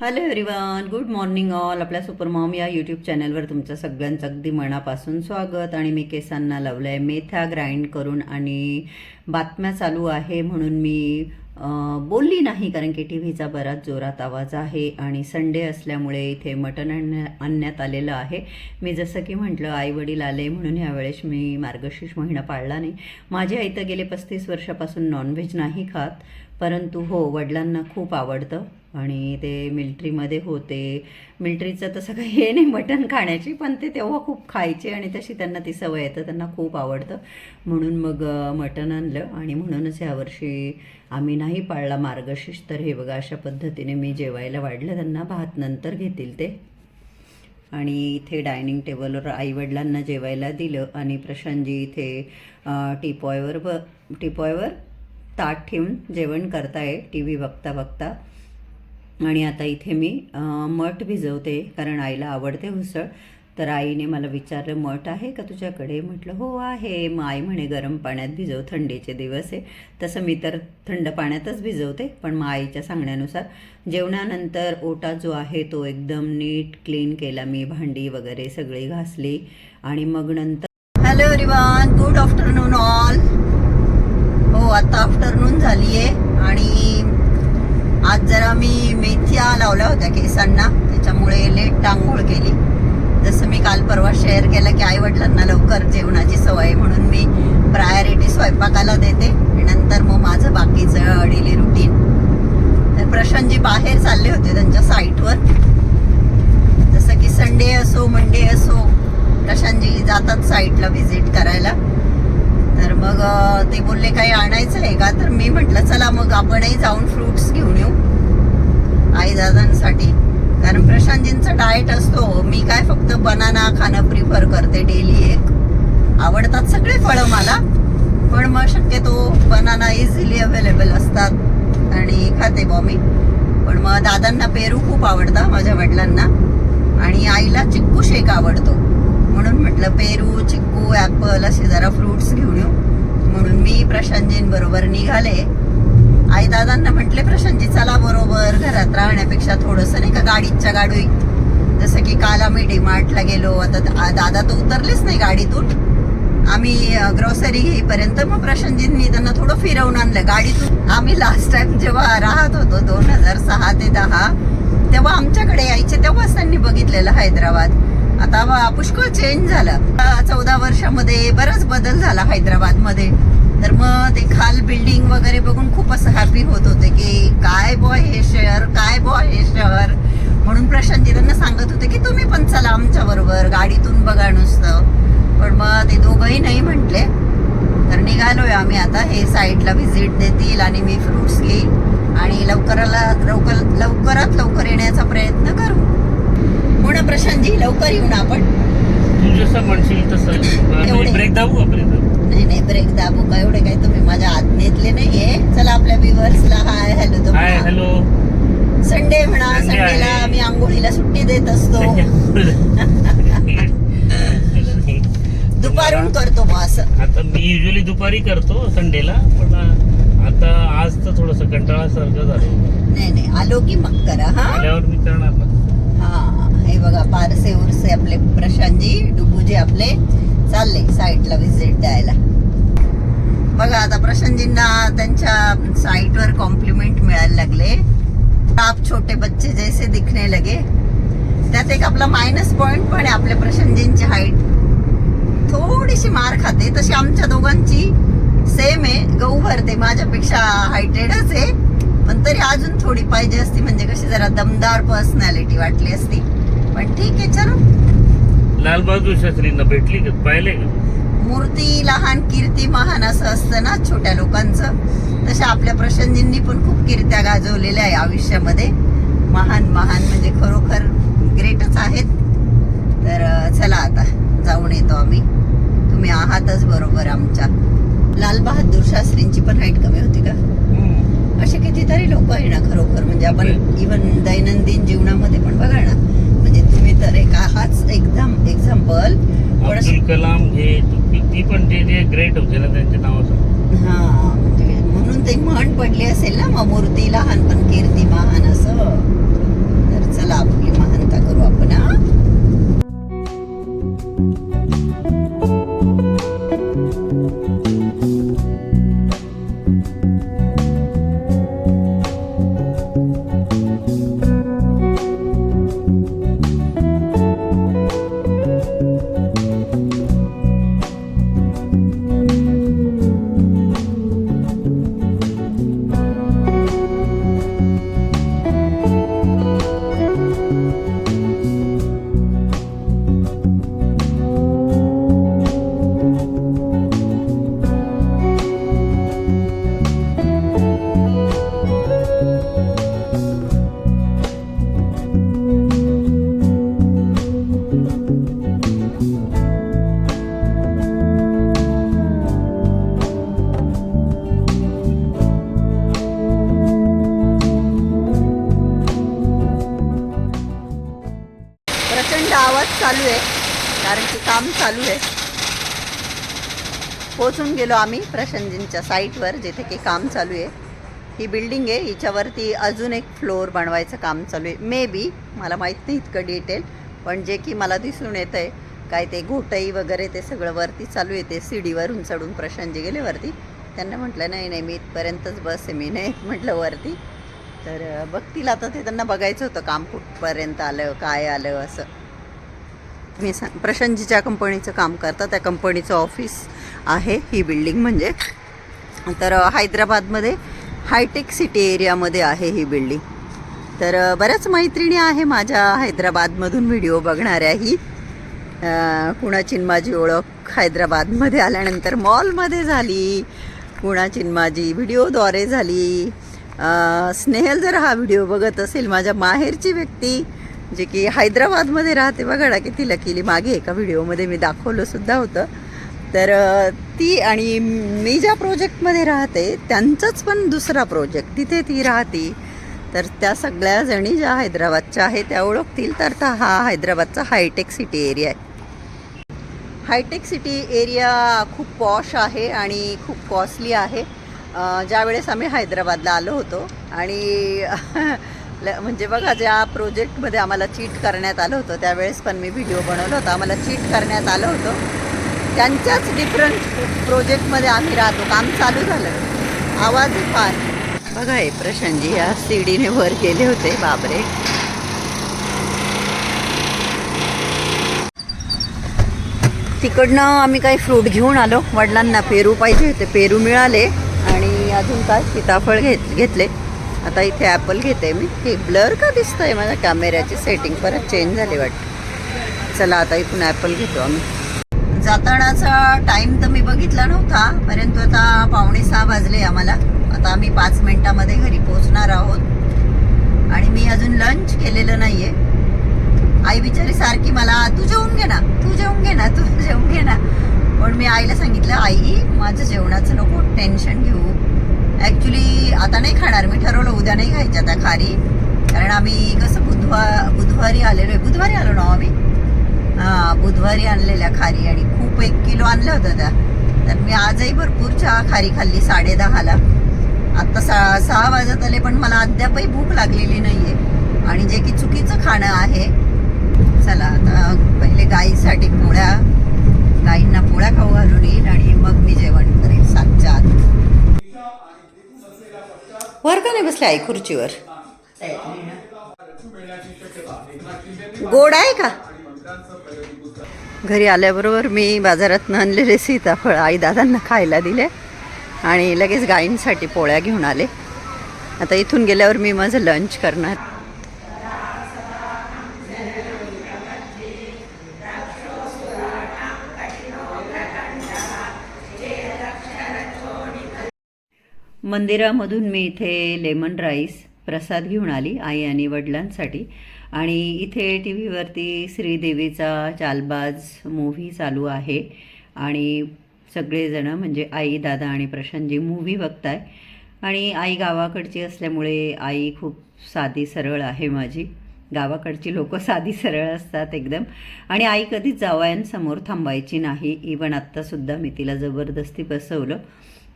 Hello everyone good morning all आपल्या supermom या YouTube चॅनलवर तुमचं सगळ्यांचं अगदी मनापासून स्वागत. आणि मी केसांना लावलं आहे मेथ्या ग्राइंड करून आणि बातम्या चालू आहे म्हणून मी बोलली नाही कारण की टी व्हीचा बराच जोरात आवाज आहे आणि संडे असल्यामुळे इथे मटण आणण्या आणण्यात आलेलं आहे. मी जसं की म्हटलं आई वडील आले म्हणून ह्यावेळेस मी मार्गशीर्ष महिना पाळला नाही. माझी आई तर गेले पस्तीस वर्षापासून नॉनव्हेज नाही खात परंतु हो वडिलांना खूप आवडतं आणि ते मिल्ट्रीमध्ये होते. मिल्ट्रीचं तसं काही हे नाही मटण खाण्याची पण ते तेव्हा खूप खायचे आणि तशी त्यांना ती सवय येतं त्यांना खूप आवडतं. म्हणून मग मटण आणलं आणि म्हणूनच यावर्षी आम्ही नाही पाळला मार्गशीर्ष तर हे बघा अशा पद्धतीने मी जेवायला वाढलं. त्यांना भात नंतर घेतील ते. आणि इथे डायनिंग टेबलवर आईवडिलांना जेवायला दिलं आणि प्रशांतजी इथे टीपॉयवर ब टीपॉयवर ताट ठेवून जेवण करताय टी व्ही बघता बघता. आणि आता इथे मी मठ भिजवते कारण आईला आवडते उसळ. तर आईने मला विचारलं मठ आहे का तुझ्याकडे? म्हटलं हो आहे. मग आई म्हणे गरम पाण्यात भिजव थंडीचे दिवस आहे. तसं मी तर थंड पाण्यातच भिजवते पण मग आईच्या सांगण्यानुसार जेवणानंतर ओटा जो आहे तो एकदम नीट क्लीन केला मी भांडी वगैरे सगळी घासली आणि मग नंतर hello everyone good afternoon all. हो आता आफ्टरनून झाली आहे आणि आज जरा मी मेथ्या लावल्या होत्या केसांना त्याच्यामुळे लेट टांगोळ केली. जसं मी काल परवा शेअर केलं की आई वडिलांना लवकर जेवणाची सवय आहे म्हणून मी प्रायोरिटी स्वयंपाकाला देते नंतर मग माझं बाकीचं डेली रुटीन तर प्रशांतजी बाहेर चालले होते त्यांच्या साईटवर जसं की संडे असो मंडे असो प्रशांतजी जातात साईटला व्हिजिट करायला. तर मग ते बोलले काही आणायचं आहे का? तर मी म्हटलं चला मग आपणही जाऊन फ्रुट्स घेऊन येऊ आई दादांसाठी कारण प्रशांत डाएट असतो मी काय फक्त बनाना खाणं प्रिफर करते डेली एक. आवडतात सगळे फळं मला पण मग शक्यतो बनाना इझिली अवेलेबल असतात आणि खाते बॉ मी. पण मग दादांना पेरू खूप आवडतं माझ्या वडिलांना. आणि आईला चिक्कू शेक आवडतो. म्हणून म्हटलं पेरू चिक्कू ॲपल असे जरा फ्रुट्स घेऊन येऊ. म्हणून मी प्रशांतजींबरोबर निघाले. आई दादांना म्हटले प्रशांतजी चला बरोबर घरात राहण्यापेक्षा थोडंसं नाही का गाडीच्या गाडी जसं की काल आम्ही डीमार्टला गेलो आता दादा तर उतरलेच नाही गाडीतून. आम्ही ग्रोसरी घेईपर्यंत मग प्रशांतजींनी त्यांना थोडं फिरवून आणलं. गाडीतून आम्ही लास्ट टाइम जेव्हा राहत होतो दोन हजार सहा ते दहा तेव्हा आमच्याकडे यायचे तेव्हाच त्यांनी बघितलेलं हैदराबाद. आता पुष्कळ चेंज झालं. चौदा वर्षामध्ये बराच बदल झाला हैदराबादमध्ये. तर मग ते खाल बिल्डिंग वगैरे बघून खूप असं हॅपी होत होते की काय बॉय हे शहर काय बॉय हे शहर? म्हणून प्रशांतजी त्यांना सांगत होते की तुम्ही पण चला आमच्या बरोबर गाडीतून बघा नुसतं. पण मग ते दोघंही नाही म्हटले. तर निघालोय आम्ही आता हे साईडला व्हिजिट देतील आणि मी फ्रुट्स घेईल. आणि लवकराला लवकर लवकरात लवकर येण्याचा प्रयत्न करू. हो ना प्रशांतजी लवकर येऊ ना आपण? तू जसं म्हणशील तसं. ब्रेक दाबू नाही नाही ब्रेक दाबू का? एवढे काही तुम्ही माझ्या आज्ञेतले नाहीये. चला आपल्या व्ह्युअर्सला hi hello hi hello Sunday म्हणा संडेला. आम्ही आंघोळीला सुट्टी देत असतो. दुपारून करतो मग असं. आता मी युजली दुपारी करतो संडेला पण आता आज तर थोडस कंटाळासारखं झालं. नाही नाही आलो की मग करा हा? आल्यावर मी करणार ना हा हे बघा पारसे उरसे आपले प्रशांतजी डुबूजी आपले चालले साईटला व्हिजिट द्यायला. बघा आता प्रशांतजींना त्यांच्या साईटवर कॉम्प्लिमेंट मिळायला लागले. आप छोटे बच्चे जैसे दिखने लगे। त्यात एक आपला मायनस पॉइंट पण आहे आपल्या प्रशांतजींची हाईट थोडीशी मार खाते तशी आमच्या दोघांची सेम आहे. गहू भरते माझ्यापेक्षा हायटेडच आहे. पण तरी अजून थोडी पाहिजे असती म्हणजे कशी जरा दमदार पर्सनॅलिटी वाटली असती. पण ठीक आहे चलो. लाल बहादूर शास्त्रींना भेटली का? पाहिले का? मूर्ती लहान कीर्ती महान असं असतं ना छोट्या लोकांचं. तशा आपल्या प्रशांतजींनी पण खूप कीर्त्या गाजवलेल्या आहे आयुष्यामध्ये. महान महान म्हणजे खरोखर ग्रेटच आहेत. तर चला आता जाऊन येतो आम्ही. तुम्ही आहातच बरोबर आमच्या. लाल बहादूर शास्त्रींची पण हाईट कमी होती का. असे कितीतरी लोक आहे ना खरोखर. म्हणजे आपण इवन दैनंदिन जीवनामध्ये पण बघा ना. म्हणजे तुम्ही तर एक आहाच एकदम एक्झाम्पल कलाम हे ती पण ते जे ग्रेट होते ना. पडली असेल ना मग मूर्ती लहान पण कीर्ती महान असं. तर चला आपली महानता करू आपण. चालू आहे. पोचून गेलो आम्ही प्रशांतजींच्या साईटवर जिथे की काम चालू आहे. ही बिल्डिंग आहे हिच्यावरती अजून एक फ्लोअर बनवायचं काम चालू आहे. मे बी मला माहीत नाही इतकं डिटेल पण जे की मला दिसून येतं आहे काय ते घोटई वगैरे ते सगळं वरती चालू आहे ते सीडीवरून चढून प्रशांतजी गेले वरती. त्यांना म्हटलं नाही नाही मी इथपर्यंतच बस आहे मी नाही म्हटलं वरती. तर बघतील आता ते त्यांना बघायचं होतं काम कुठपर्यंत आलं काय आलं असं. मी सांग प्रशांतजी ज्या कंपनीचं काम करतात त्या कंपनीचं ऑफिस आहे ही बिल्डिंग म्हणजे. तर हैदराबादमध्ये हायटेक सिटी एरियामध्ये आहे ही बिल्डिंग. तर बऱ्याच मैत्रिणी आहे माझ्या हैदराबादमधून व्हिडिओ बघणाऱ्याही. अ, कुणाची माझी ओळख हैदराबादमध्ये आल्यानंतर मॉलमध्ये झाली कुणाची माझी व्हिडिओद्वारे झाली. स्नेहल जर हा व्हिडिओ बघत असेल माझ्या माहेरची व्यक्ती जे की हैदराबादमध्ये राहते बघा ना किती लकीली. मागे एका व्हिडिओमध्ये मी दाखवलं सुद्धा होतं. तर ती आणि मी ज्या प्रोजेक्टमध्ये राहते त्यांचंच पण दुसरा प्रोजेक्ट. तिथे ती राहती. तर त्या सगळ्या जणी ज्या हैदराबादच्या आहेत त्या ओळखतील. तर हा हैदराबादचा हायटेक सिटी एरिया आहे. हायटेक सिटी एरिया खूप पॉश आहे आणि खूप कॉस्टली आहे. ज्यावेळेस आम्ही हैदराबादला आलो होतो आणि म्हणजे बघा ज्या प्रोजेक्टमध्ये आम्हाला चीट करण्यात आलं होतं त्यावेळेस पण मी व्हिडिओ बनवला होता. आम्हाला चीट करण्यात आलं होतं. त्यांच्याच डिफरंट प्रोजेक्टमध्ये आम्ही राहतो. काम चालू झालं. आवाज फार बघा हे प्रशांतजी ह्या सीडीने वर गेले होते. बापरे. तिकडनं आम्ही काही फ्रूट घेऊन आलो. वडिलांना पेरू पाहिजे होते. पेरू मिळाले आणि अजून काय? सीताफळ घेत घेतले. आता इथे ॲपल घेते मी. हे ब्लर का दिसतंय माझ्या कॅमेऱ्याची सेटिंग परत चेंज झाली वाटतं. चला आता इथून ॲपल घेतो आम्ही. जातानाचा टाईम तर मी बघितला नव्हता परंतु आता पावणे सहा वाजले आम्हाला. आता आम्ही पाच मिनिटामध्ये घरी पोहोचणार आहोत. आणि मी अजून लंच केलेलं नाही आहे आई बिचारी सारखी मला तू जेवून घे ना तू जेवून घे ना तू जेवून घे ना. पण मी आईला सांगितलं आई माझं जेवणाचं नको टेन्शन घेऊ. ॲक्च्युली आता नाही खाणार. मी ठरवलं उद्या नाही खायच्या त्या खारी. कारण आम्ही कसं बुधवार बुधवारी आलेलो आहे. बुधवारी आलो ना हो आम्ही? हां बुधवारी आणलेल्या खारी आणि खूप एक किलो आणल्या होत्या त्या. तर मी आजही भरपूर चहा खारी खाल्ली साडे दहाला. आत्ता सा सहा वाजत आले पण मला अद्यापही भूक लागलेली नाही आहे आणि जे की चुकीचं खाणं आहे चला आता पहिले गाईसाठी पोळ्या. गाईंना पोळ्या खाऊ घालून येईल आणि मग मी जेवण करेल सातच्या आत. वर का नाही बसले आई खुर्चीवर? गोड आहे का? घरी आल्याबरोबर मी बाजारातनं आणलेले सीताफळ आई दादांना खायला दिले आणि लगेच गाईंसाठी पोळ्या घेऊन आले. आता इथून गेल्यावर मी माझं लंच करणार. मंदिरामधून मी इथे लेमन राईस प्रसाद घेऊन आली आई आणि वडिलांसाठी. आणि इथे टी व्हीवरती श्रीदेवीचा चालबाज मूव्ही चालू आहे. आणि सगळेजणं म्हणजे आई दादा आणि प्रशांतजी मूव्ही बघताय. आणि आई गावाकडची असल्यामुळे आई खूप साधी सरळ आहे माझी. गावाकडची लोक साधी सरळ असतात एकदम. आणि आई कधीच जावयांसमोर थांबायची नाही. इवन आत्तासुद्धा मी तिला जबरदस्ती बसवलं.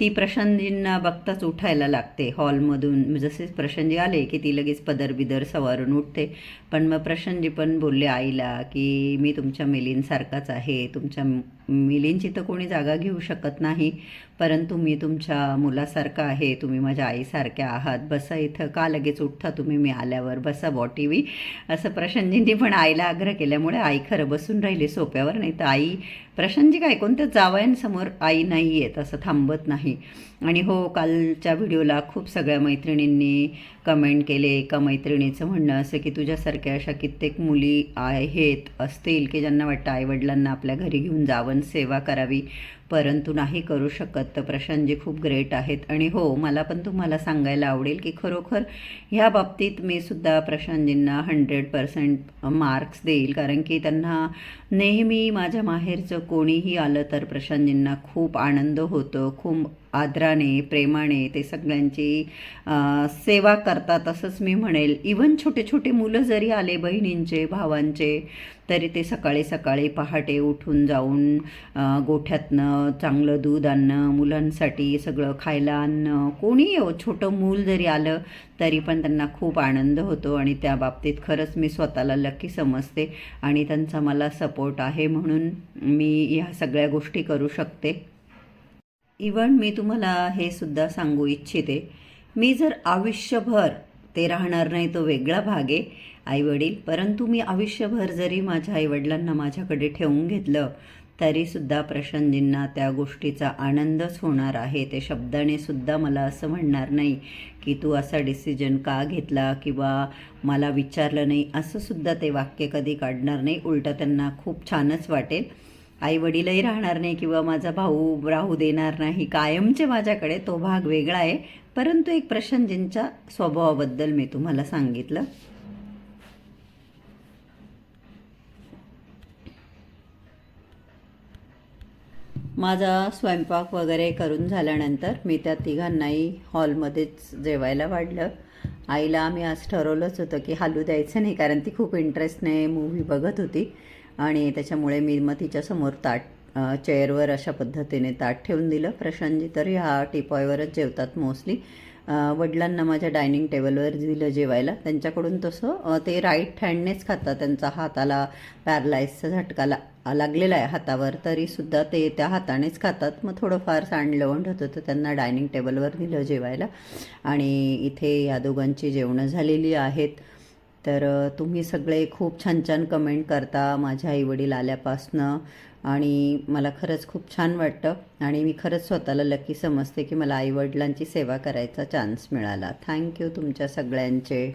ती प्रशांतजींना बघताच उठायला लागते हॉलमधून. जसेच प्रशांतजी आले की ती लगेच पदर बिदर सवारून उठते. पण मग प्रशांतजी पण बोलले आईला की मी तुमच्या मिलींसारखाच आहे. तुमच्या मिलींची तर कोणी जागा घेऊ शकत नाही. परंतु मी तुमच्या मुलासारखा आहे तुम्ही माझ्या आईसारख्या आहात. बसा इथं का लगेच उठता तुम्ही? मी आल्यावर बसा बॉ टी व्ही. असं प्रशांतजींनी पण आईला आग्रह केल्यामुळे आई खरं बसून राहिली सोप्यावर नाही तर आई प्रशांतजी काय कोणत्या जावयांसमोर आई नाही आहेत असं थांबत नाही. आणि हो कालच्या व्हिडिओला खूप सगळ्या मैत्रिणींनी कमेंट केले एका मैत्रिणीचं म्हणणं असं की तुझ्यासारख्या अशा कित्येक मुली आहेत असतील की ज्यांना वाटतं आईवडिलांना आपल्या घरी घेऊन जावं सेवा करावी परंतु नाही करू शकत. तर प्रशांतजी खूप ग्रेट आहेत. आणि हो मला पण तुम्हाला सांगायला आवडेल की खरोखर ह्या बाबतीत मी सुद्धा प्रशांतजींना हंड्रेड पर्सेंट मार्क्स देईल. कारण की त्यांना नेहमी माझ्या माहेरचं कोणीही आलं तर प्रशांतजींना खूप आनंद होतो खूप आदराने प्रेमाने ते सगळ्यांची सेवा करतात असंच मी म्हणेल. इवन छोटे छोटे मुलं जरी आले बहिणींचे भावांचे तरी ते सकाळी सकाळी पहाटे उठून जाऊन गोठ्यातनं चांगलं दूध आणणं मुलांसाठी सगळं खायला आणणं कोणी येऊ छोटं मूल जरी आलं तरी पण त्यांना खूप आनंद होतो आणि त्या बाबतीत खरंच मी स्वतःला लकी समजते आणि त्यांचा मला सपोर्ट आहे म्हणून मी ह्या सगळ्या गोष्टी करू शकते. इवन मी तुम्हाला हे सुद्धा सांगू इच्छिते. मी जर आयुष्यभर ते राहणार नाही तो वेगळा भाग आहे आईवडील. परंतु मी आयुष्यभर जरी माझ्या आईवडिलांना माझ्याकडे ठेवून घेतलं तरीसुद्धा प्रशांतजींना त्या गोष्टीचा आनंदच होणार आहे. ते शब्दाने सुद्धा मला असं म्हणणार नाही की तू असा डिसिजन का घेतला किंवा मला विचारलं नाही असंसुद्धा ते वाक्य कधी काढणार नाही. उलटं त्यांना खूप छानच वाटेल. आई वडीलही राहणार नाही किंवा माझा भाऊ राहू देणार नाही कायमचे माझ्याकडे तो भाग वेगळा आहे. परंतु एक प्रशांतजींच्या स्वभावाबद्दल मी तुम्हाला सांगितलं. माझा स्वयंपाक वगैरे करून झाल्यानंतर मी त्या तिघांनाही हॉलमध्येच जेवायला वाढलं. आईला आम्ही आज ठरवलंच होतं की हालू द्यायचं नाही कारण ती खूप इंटरेस्टने मूव्ही बघत होती. आणि त्याच्यामुळे मी मग तिच्यासमोर ताट चेअरवर अशा पद्धतीने ताट ठेवून दिलं. प्रशांतजी तर ह्या टिपॉयवरच जेवतात मोस्टली. वडिलांना माझ्या डायनिंग टेबलवर दिलं जेवायला. त्यांच्याकडून तसं ते राईट हँडनेच खातात. त्यांचा हाताला पॅरलाईजचा झटका ला लागलेला आहे हातावर तरीसुद्धा ते त्या हातानेच खातात. मग थोडंफार सांडलवंड होतं तर त्यांना डायनिंग टेबलवर दिलं जेवायला. आणि इथे या दोघांची जेवणं झालेली आहेत. तर तुम्ही सगळे खूप छान छान कमेंट करता माझ्या आईवडील आल्यापासनं आणि मला खरंच खूप छान वाटतं आणि मी खरंच स्वतःला लकी समजते की मला आईवडिलांची सेवा करायचा चान्स मिळाला. थँक्यू तुमच्या सगळ्यांचे.